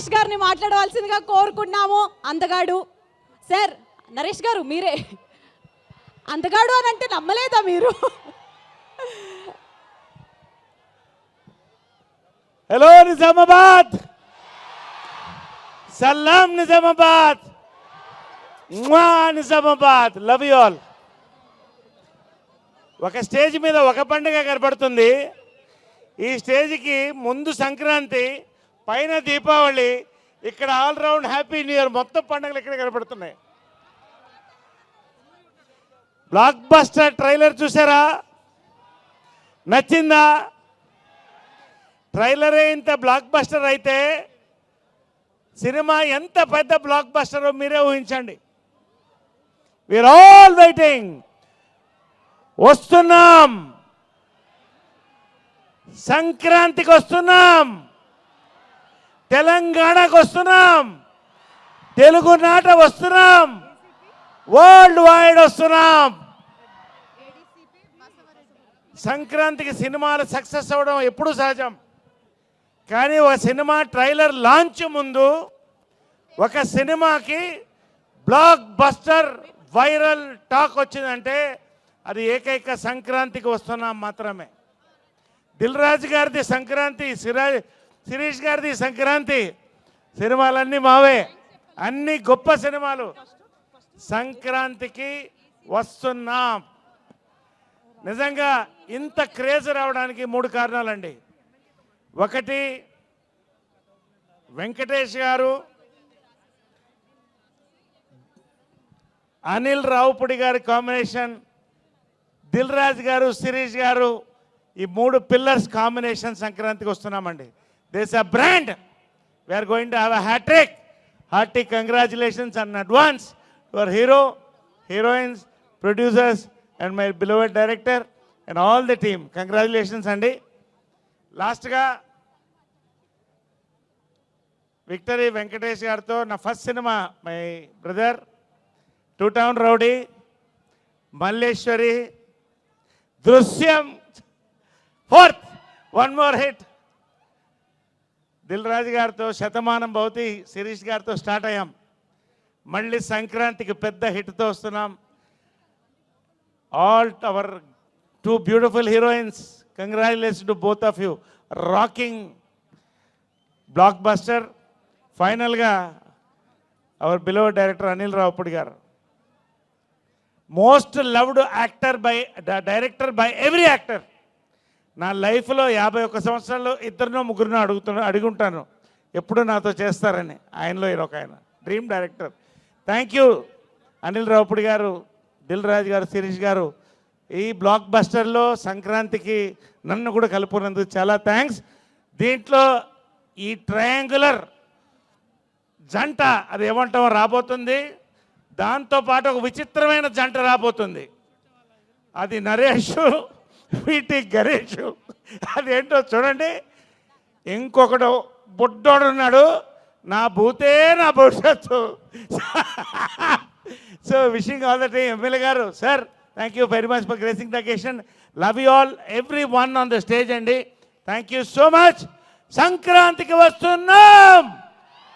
నరేష్ గారిని మాట్లాడవలసిందిగా కోరుకుంటున్నాము. అందగాడు. సార్ నరేష్ గారు మీరే. అందగాడు అని అంటే నమ్మలేదా మీరు? Hello Nizamabad. Salam Nizamabad. Nizamabad. Love you all ఒక స్టేజ్ మీద ఒక పండుగ కనపడుతుంది. ఈ స్టేజ్కి ముందు సంక్రాంతి పైన దీపావళి ఇక్కడ all round happy new year మొత్తం పండుగలు ఇక్కడ కనపడుతున్నాయి. బ్లాక్ బస్టర్ ట్రైలర్ చూసారా? నచ్చిందా? ట్రైలరే ఇంత బ్లాక్ బస్టర్ అయితే సినిమా ఎంత పెద్ద బ్లాక్ బస్టరో మీరే ఊహించండి. వీఆర్ ఆల్ వెయిటింగ్ వస్తున్నాం. సంక్రాంతికి వస్తున్నాం. తెలంగాణకు వస్తున్నాం. తెలుగు నాట వస్తున్నాం. వరల్డ్ వైడ్ వస్తున్నాం. సంక్రాంతికి సినిమాలు సక్సెస్ అవ్వడం ఎప్పుడు సహజం. కానీ ఒక సినిమా ట్రైలర్ లాంచ్ ముందు ఒక సినిమాకి బ్లాక్ బస్టర్ వైరల్ టాక్ వచ్చిందంటే అది ఏకైక సంక్రాంతికి వస్తున్నాం మాత్రమే. దిల్ రాజు గారిది సంక్రాంతి సిరాజ్ శిరీష్ గారిది సంక్రాంతి. సినిమాలన్నీ మావే. అన్ని గొప్ప సినిమాలు. సంక్రాంతికి వస్తున్నాం. నిజంగా ఇంత క్రేజ్ రావడానికి మూడు కారణాలండి. ఒకటి వెంకటేష్ గారు అనిల్ రావుపుడి గారి కాంబినేషన్ దిల్ రాజు గారు శిరీష్ గారు ఈ మూడు పిల్లర్స్ కాంబినేషన్ సంక్రాంతికి వస్తున్నామండి. This a brand we're going to have a hattrick hearty congratulations in advance your hero heroines producers and my beloved director and all the team congratulations అండి లాస్ట్గా విక్టరీ వెంకటేష్ గారితో నా first cinema my brother two town rowdy Malleswari Drishyam fourth one more hit Raju గారితో శతమానం భవతి శిరీష్ గారితో start అయ్యాం. మళ్ళీ సంక్రాంతికి పెద్ద హిట్తో వస్తున్నాం. All our two beautiful heroines congratulation to both of you. Rocking blockbuster ఫైనల్గా our below director Anil Ravipudi గారు. Most loved actor by director by every actor. నా లైఫ్లో యాభై ఒక్క సంవత్సరాలు ఇద్దరినో ముగ్గురినో అడుగుతున్నా అడుగుంటాను. ఎప్పుడు నాతో చేస్తారని. ఆయనలో ఈయన ఒక ఆయన. Dream director. Thank you Anil Ravipudi గారు దిల్ రాజు గారు శిరీష్ గారు. ఈ బ్లాక్ బస్టర్లో సంక్రాంతికి నన్ను కూడా కలుపుకున్నందుకు చాలా థ్యాంక్స్ దీంట్లో ఈ ట్రయాంగులర్ జంట అది ఏమంటామో రాబోతుంది. దాంతోపాటు ఒక విచిత్రమైన జంట రాబోతుంది. అది నరేష్. వీటి గణేష్. అదేంటో చూడండి. ఇంకొకడు బుడ్డోడున్నాడు నా భూతే నా భవిష్యత్తు. So wishing all the team MLA గారు. Sir thank you very much for gracing the occasion love you all everyone on the stage అండి. థ్యాంక్ యూ సో మచ్ సంక్రాంతికి వస్తున్నాం.